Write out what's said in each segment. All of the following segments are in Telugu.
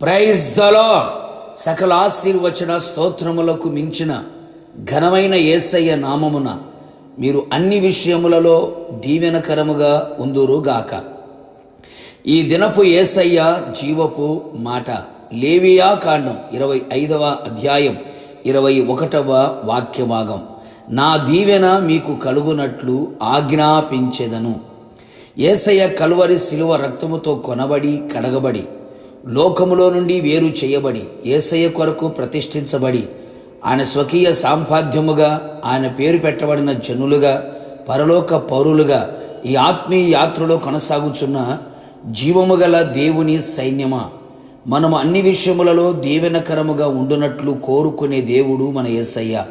ప్రైజ్ దలో సకల ఆశీర్వచన స్తోత్రములకు మించిన ఘనమైన యేసయ్య నామమున మీరు అన్ని విషయములలో దీవెనకరముగా ఉందురుగాక. ఈ దినపు యేసయ్య జీవపు మాట. లేవియా కాండం ఇరవై ఐదవ అధ్యాయం ఇరవై ఒకటవ వాక్యభాగం. నా దీవెన మీకు కలుగునట్లు ఆజ్ఞాపించెదను. ఏసయ్య కలువరి శిలువ రక్తముతో కొనబడి కడగబడి లోకములో నుండి వేరు చేయబడి ఏసయ్య కొరకు ప్రతిష్ఠించబడి ఆయన స్వకీయ సాంపాద్యముగా ఆయన పేరు పెట్టబడిన జనులుగా పరలోక పౌరులుగా ఈ ఆత్మీయ యాత్రలో కొనసాగుచున్న జీవము గల దేవుని సైన్యమా? మనము అన్ని విషయములలో దీవెనకరముగా ఉండునట్లు కోరుకునే దేవుడు మన యేసయ్య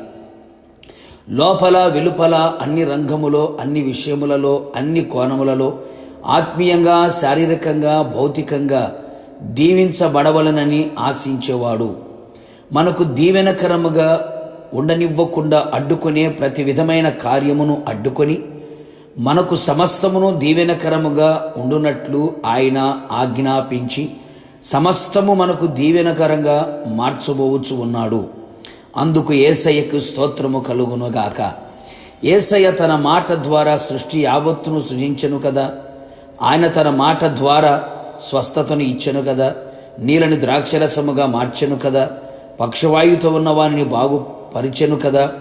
లోపల వెలుపల అన్ని రంగములో అన్ని విషయములలో అన్ని కోణములలో ఆత్మీయంగా శారీరకంగా భౌతికంగా దీవించబడవలనని ఆశించేవాడు. మనకు దీవెనకరముగా ఉండనివ్వకుండా అడ్డుకునే ప్రతి విధమైన కార్యమును అడ్డుకొని మనకు సమస్తమును దీవెనకరముగా ఉండునట్లు ఆయన ఆజ్ఞాపించి సమస్తము మనకు దీవెనకరంగా మార్చబోవచ్చు ఉన్నాడు. అందుకు ఏసయ్యకు స్తోత్రము కలుగునుగాక ఏసయ్య తన మాట ద్వారా సృష్టి యావత్తును సృజించను కదా. ఆయన తన మాట ద్వారా స్వస్థతను ఇచ్చెను కదా. నీళ్ళని ద్రాక్షరసముగా మార్చెను కదా. పక్షవాయుతో ఉన్న వారిని బాగుపరిచెను కదా.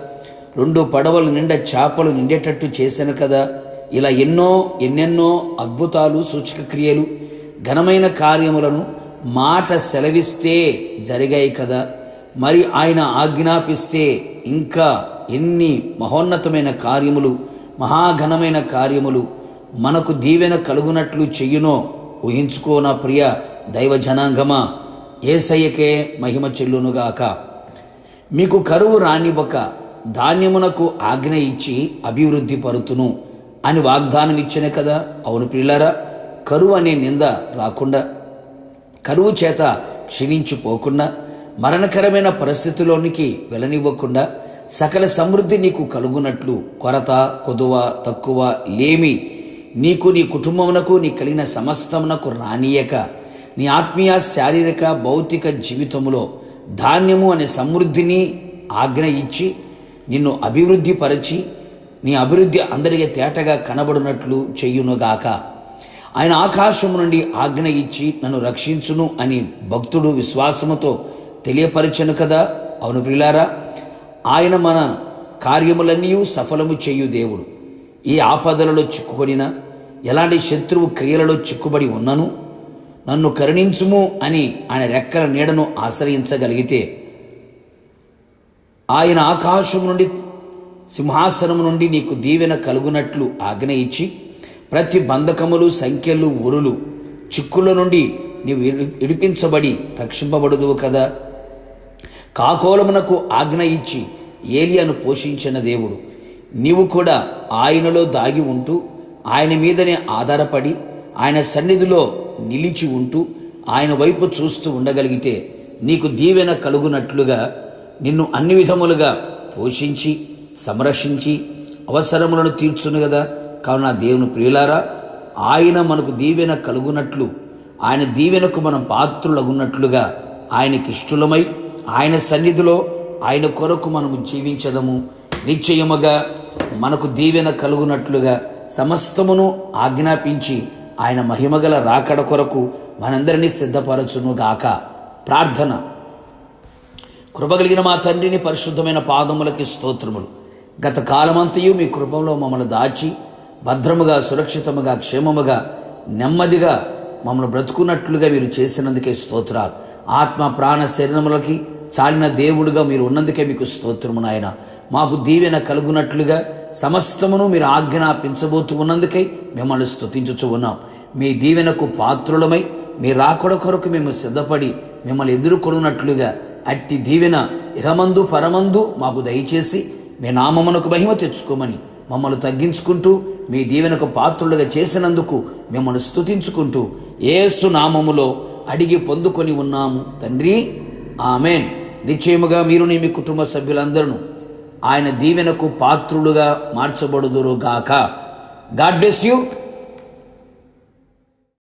రెండు పడవలు నిండా చేపలు నిండేటట్టు చేశాను కదా. ఇలా ఎన్నో ఎన్నెన్నో అద్భుతాలు సూచక క్రియలు ఘనమైన కార్యములను మాట సెలవిస్తే జరిగాయి కదా. మరి ఆయన ఆజ్ఞాపిస్తే ఇంకా ఎన్ని మహోన్నతమైన కార్యములు మహాఘనమైన కార్యములు మనకు దీవెన కలుగునట్లు చెయ్యునో ఊహించుకో నా ప్రియ దైవ జనాంగమా ఏసయ్యకే మహిమ చెల్లునుగాక. మీకు కరువు రానివ్వక ధాన్యమునకు ఆజ్ఞ ఇచ్చి అభివృద్ధి పరుతును అని వాగ్దానం ఇచ్చిన కదా? అవును పిల్లరా కరువు అనే నింద రాకుండా కరువు చేత క్షీణించిపోకుండా మరణకరమైన పరిస్థితిలోనికి వెళ్ళనివ్వకుండా సకల సమృద్ధి నీకు కలుగునట్లు కొరత కొదువ తక్కువ లేమి నీకు నీ కుటుంబమునకు నీ కలిగిన సమస్తమునకు రానియక. నీ ఆత్మీయ శారీరక భౌతిక జీవితములో ధాన్యము అనే సమృద్ధిని ఆజ్ఞ ఇచ్చి నిన్ను అభివృద్ధిపరచి నీ అభివృద్ధి అందరికీ తేటగా కనబడినట్లు చెయ్యునుగాక ఆయన ఆకాశము నుండి ఆజ్ఞ ఇచ్చి నన్ను రక్షించును అని భక్తుడు విశ్వాసముతో తెలియపరచను కదా. అవును ప్రిలారా ఆయన మన కార్యములన్నీ సఫలము చేయు దేవుడు. ఈ ఆపదలలో చిక్కుకొనిన ఎలాంటి శత్రువు క్రియలలో చిక్కుబడి ఉన్నను? నన్ను కరుణించుము అని ఆయన రెక్కల నీడను ఆశ్రయించగలిగితే ఆయన ఆకాశం నుండి సింహాసనం నుండి నీకు దీవెన కలుగునట్లు ఆజ్ఞ ఇచ్చి ప్రతి బంధకములు సంఖ్యలు ఉరులు చిక్కుల నుండి నీవు ఇడిపించబడి రక్షింపబడదువు కదా? కాకోలమునకు ఆజ్ఞ ఇచ్చి ఏలియాను పోషించిన దేవుడు నీవు కూడా ఆయనలో దాగి ఉంటూ ఆయన మీదనే ఆధారపడి ఆయన సన్నిధిలో నిలిచి ఉంటూ ఆయన వైపు చూస్తూ ఉండగలిగితే నీకు దీవెన కలుగునట్లుగా నిన్ను అన్ని విధములుగా పోషించి సంరక్షించి అవసరములను తీర్చును కదా కావున దేవుని ప్రియులారా ఆయన మనకు దీవెన కలుగునట్లు ఆయన దీవెనకు మనం పాత్రులగున్నట్లుగా ఆయనకి ఇష్టలమై ఆయన సన్నిధిలో ఆయన కొరకు మనము జీవించదము. నిశ్చయముగా మనకు దీవెన కలుగునట్లుగా సమస్తమును ఆజ్ఞాపించి ఆయన మహిమగల రాకడ కొరకు మనందరినీ సిద్ధపరచును గాక ప్రార్థన కృపగలిగిన మా తండ్రిని పరిశుద్ధమైన పాదములకి స్తోత్రములు. గత కాలమంతయు మీ కృపంలో మమ్మల్ని దాచి భద్రముగా సురక్షితముగా క్షేమముగా నెమ్మదిగా మమ్మల్ని బ్రతుకున్నట్లుగా మీరు చేసినందుకే స్తోత్రాలు. ఆత్మ ప్రాణ శరీరములకి చాలిన దేవుడుగా మీరు ఉన్నందుకే మీకు స్తోత్రము నాయన. మాకు దీవెన కలుగునట్లుగా సమస్తమును మీరు ఆజ్ఞాపించబోతూ ఉన్నందుకై మిమ్మల్ని స్థుతించుచు ఉన్నాం. మీ దీవెనకు పాత్రులమై మీ రాకడ కొరకు మేము సిద్ధపడి మిమ్మల్ని ఎదుర్కొనున్నట్లుగా అట్టి దీవెన ఇహమందు పరమందు మాకు దయచేసి మీ నామమునకు మహిమ తెచ్చుకోమని మమ్మల్ని తగ్గించుకుంటూ మీ దీవెనకు పాత్రులుగా చేసినందుకు మిమ్మల్ని స్థుతించుకుంటూ ఏసు నామములో అడిగి పొందుకొని ఉన్నాము తండ్రి. ఆమెన్. నిశ్చయముగా మీరు మీ కుటుంబ సభ్యులందరూ ఆయన దీవెనకు పాత్రులుగా మార్చబడుదురుగాక. God bless you.